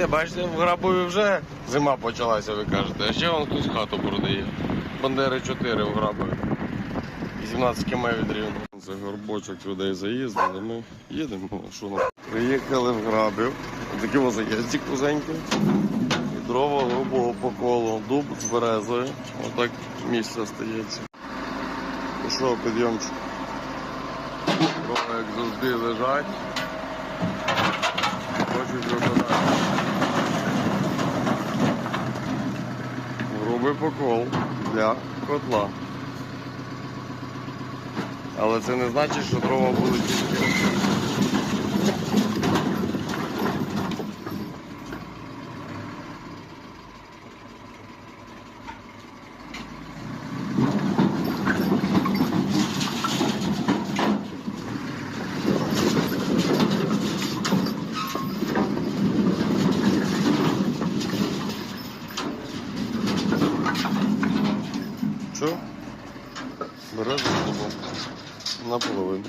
Бачите, бачите, в Грабові вже зима почалася, ви кажете. А ще вон хтось хату продає. Бандери 4 в Грабові. 18 км від рівно. За горбочок людей заїздили, ми їдемо. Що нам? Приїхали в Грабів. Такі ось заїздик вузенький. І дрова грубого по колу. Дуб з березою. Отак місце стається. Пішов підйомчик. Дрова, як завжди, лежать. Покол для котла. Але це не значить, що дрова будуть тільки. Що? Береш з собою. Наполовину.